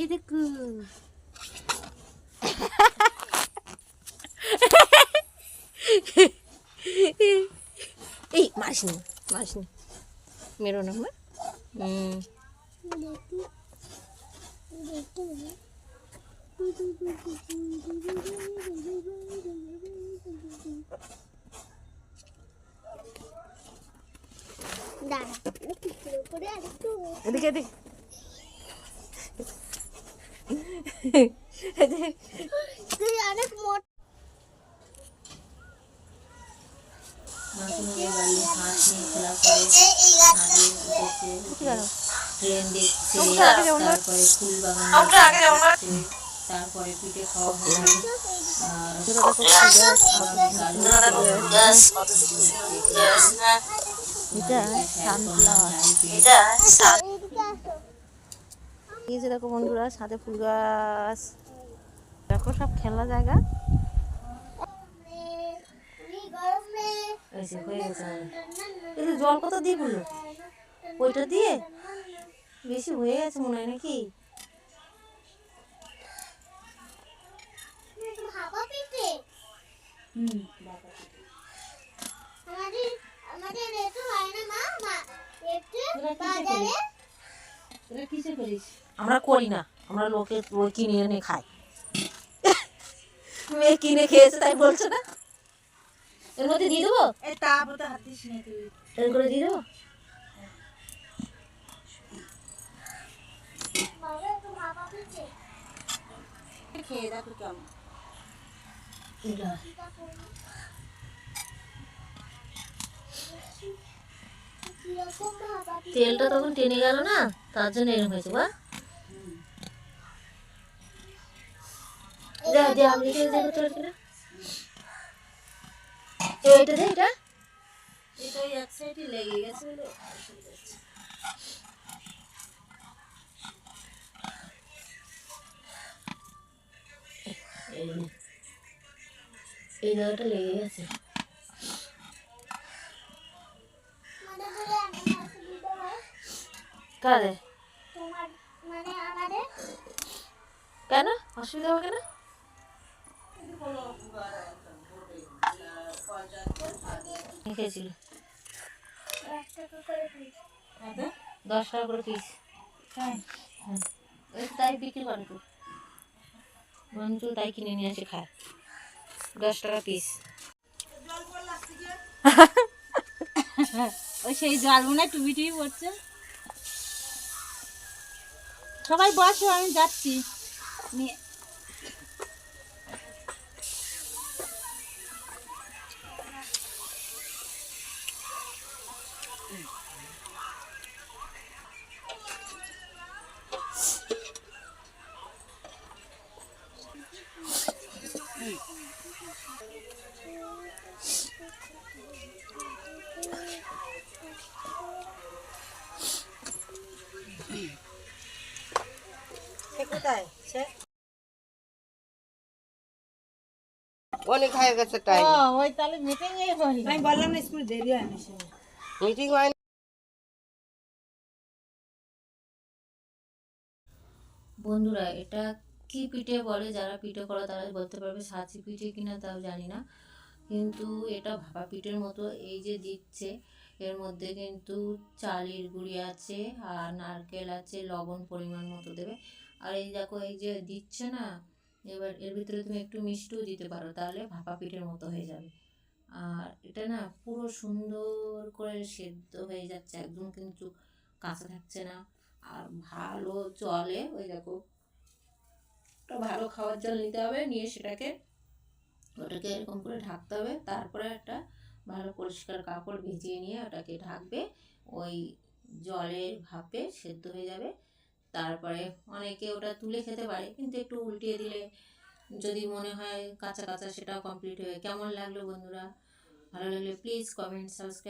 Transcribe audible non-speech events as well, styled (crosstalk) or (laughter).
এই দেখো এই মাসনি মাসনি মেরো না মা হুম দাঁড়া পিঠের উপরে আরেকটু এদিকে এদিকে তুই অনেক মোট তারপরে পিঠে খাওয়া এটা এই যে দেখো বন্ধুরা সাথে ফুল গাছ। দেখো সব খেলা জায়গা। জল কত দিয়ে বলো ওইটা দিয়ে? বেশি হয়ে গেছে মনে হয় নাকি? আমাদের আমাদের একটু হয় না মা? মা একটু বাজারে আমরা করি না। আমরা লোকে ওই কিনে এনে খাই। মেয়ে কিনে খেয়েছে তাই বলছে না? এর মধ্যে দিয়ে দেবো? এর করে দিয়ে দেবো? খেয়ে দেখো কেমন। তেলটা তখন টেনে গেল না তার জন্য এরকম হয়েছে বা এই জায়গাটা লেগে গেছে। কারে তোমার মানে আমাদের? কেন? অসুবিধা হবে কেন? খেয়েছিল? দশ টাকা করে পিস দশ টাকা করে পিস হ্যাঁ। ওই তাই বিক্রি করে তো। বন্ধু তাই কিনে নিয়ে আসে খায়। দশ টাকা পিস (laughs) ওই সেই জল মনে হয় টুবি টুবি পড়ছে। সবাই বসো আমি যাচ্ছি নিয়ে সে কোথায়? সে অনেক হয়ে গেছে টাইম ওই তাহলে মিটিং এ বলি আমি বললাম না স্কুল দেরি হয় না মিটিং হয় বন্ধুরা এটা কি পিঠে বলে? যারা পিঠে করে তারা বলতে পারবে সাঁচি পিঠে কিনা তাও জানি না। কিন্তু এটা ভাপা পিঠের মতো এই যে দিচ্ছে এর মধ্যে কিন্তু চালের গুঁড়ি আছে আর নারকেল আছে লবণ পরিমাণ মতো দেবে। আর এই দেখো, এই যে দিচ্ছে না, এবার এর ভিতরে তুমি একটু মিষ্টিও দিতে পারো, তাহলে ভাপা পিঠের মতো হয়ে যাবে। আর এটা না পুরো সুন্দর করে সেদ্ধ হয়ে যাচ্ছে, একদম কিন্তু কাঁচা থাকছে না। আর ভালো চলে ওই দেখো ভালো খাবার জল নিতে হবে, নিয়ে সেটাকে, ওটাকে এরকম করে ঢাকতে হবে। তারপরে একটা ভালো পরিষ্কার কাপড় ভিজিয়ে নিয়ে ওটাকে ঢাকবে, ওই জলের ভাপে সেদ্ধ হয়ে যাবে। তারপরে অনেকে ওটা তুলে খেতে পারে, কিন্তু একটু উল্টিয়ে দিলে যদি মনে হয় কাঁচা কাঁচা সেটাও কমপ্লিট হয়ে, কেমন লাগল বন্ধুরা? ভালো লাগলে প্লিজ কমেন্ট সাবস্ক্রাইব